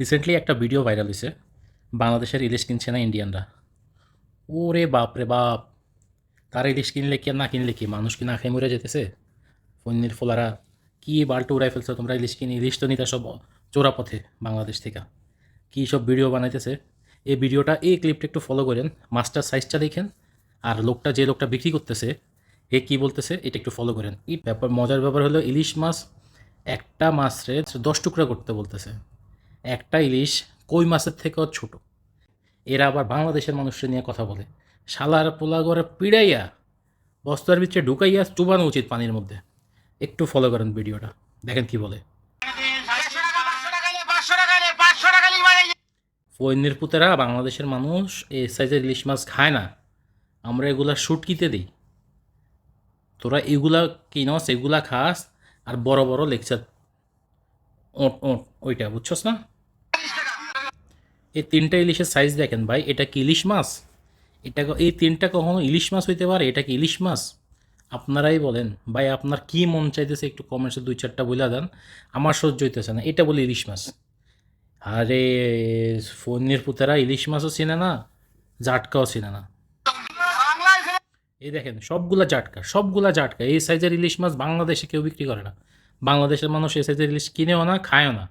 Recently একটা video viral হয়েছে বাংলাদেশের ইলিশ কিনছে না ইন্ডিয়ানরা ওরে বাপ রে বাপ। তারা ইলিশ কিনলে কি আর না কিনলে কি? মানুষ কি না খেয়ে মরে যেতেছে? ফন্নির ফোলারা, কি বাল্টো উড়াই ফেলছো তোমরা ইলিশ কিনে? ইলিশ তো নিতে সব চোরা পথে বাংলাদেশ থেকে। কী সব ভিডিও বানাইতেছে? এই ভিডিওটা এই ক্লিপটা একটু ফলো করেন মাস্টার সাইজটা দেখেন, আর লোকটা যে লোকটা বিক্রি করতেছে, এ কি বলতেছে, এটা একটু ফলো করেন। এই ব্যাপার, মজার ব্যাপার হলো ইলিশ মাছ একটা মাছরে দশ টুকরা করতে বলতেছে। একটা ইলিশ কই মাছের থেকেও ছোট। এরা আবার বাংলাদেশের মানুষের নিয়ে কথা বলে। শালার পোলা করে পিড়াইয়া, বস্তার ভিতরে ঢুকাইয়া চুবানো উচিত পানির মধ্যে। একটু ফলো করেন ভিডিওটা, দেখেন কি বলে। ফৈন্যের পুতেরা, বাংলাদেশের মানুষ এই সাইজের ইলিশ মাছ খায় না। আমরা এগুলা শুটকিতে দিই। তোরা এগুলা কিনস, এগুলা খাস, আর বড় বড় লেকচার ওট ওট, ওইটা, বুঝছস না? এই তিনটা ইলিশের সাইজ দেখেন ভাই, এটা কি ইলিশ মাছ? এটা এই তিনটা কখনো ইলিশ মাছ হইতে পারে? এটা কি ইলিশ মাছ? আপনারাই বলেন। ভাই, আপনার কি মন চাইতেছে একটু কমেন্টসে দুই চারটা বলে দেন। আমার সহ্য হইতেছে না। এটা বলে ইলিশ মাছ। আরে ফোনের পুতারা ইলিশ মাছও চিনে না, জাটকাও চিনে না। এই দেখেন, সবগুলা জাটকা সবগুলা জাটকা। এই সাইজের ইলিশ মাছ বাংলাদেশে কেউ বিক্রি করে না। বাংলাদেশের মানুষ এই সাইজের ইলিশ কিনেও না, খায়ও না।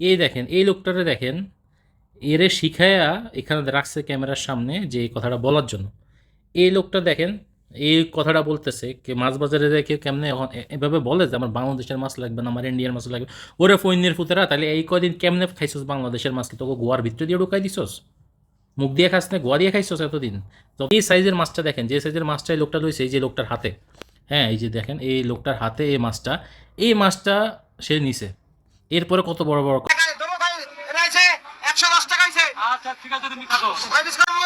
এই দেখেন, এই লোকটারে দেখেন, এরে শিখায়া এখানে রাখছে ক্যামেরার সামনে যে এই কথাটা বলার জন্য। এই লোকটা দেখেন, এই কথাটা বলতেছে কে মাছ বাজারে দেখে কেমনে এখন এভাবে বলে যে আমার বাংলাদেশের মাছ লাগবে না, আমার ইন্ডিয়ার মাছ লাগবে। ওরে ফৈন্যের পুতেরা, তাহলে এই কদিন কেমনে খাইছস বাংলাদেশের মাছ? কি তোকে গোয়ার ভিতরে দিয়ে ঢুকাই দিছস? মুখ দিয়ে খাস না, গোয়া দিয়ে খাইছস এতদিন? তো এই সাইজের মাছটা দেখেন, যে সাইজের মাছটা এই লোকটা রয়েছে এই যে লোকটার হাতে। হ্যাঁ এই যে দেখেন, এই লোকটার হাতে এই মাছটা এই মাছটা সে নিছে। এরপরে কত বড় বড় আচ্ছা ঠিক আছে তুমি খাও ভাই বিশ করব।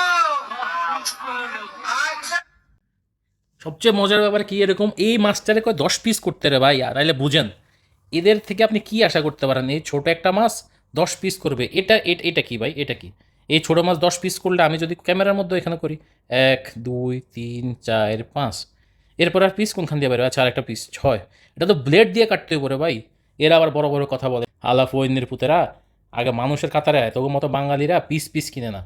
সবচেয়ে মজার ব্যাপার কি এরকম? এই মাছটারে কয় দশ পিস করতে রে ভাই আর তাহলে বুঝেন। এদের থেকে আপনি কি আশা করতে পারেন? এই ছোট একটা মাছ দশ পিস করবে। এটা এটা কি ভাই? এটা কি? এই ছোট মাছ দশ পিস করলে আমি যদি ক্যামেরার মধ্যে এখানে করি এক দুই তিন চার পাঁচ। এরপর আর পিস কোনখান দিয়ে বেরোয়? আচ্ছা আর একটা পিস ছয়। এটা তো ব্লেড দিয়ে কাটতে পারে ভাই। এরা আবার বড় বড় কথা বলে আলাফ ওইনের পুতেরা আগে মানুষের কাতারে আয় তবু মতো বাঙালিরা পিস পিস কিনে না।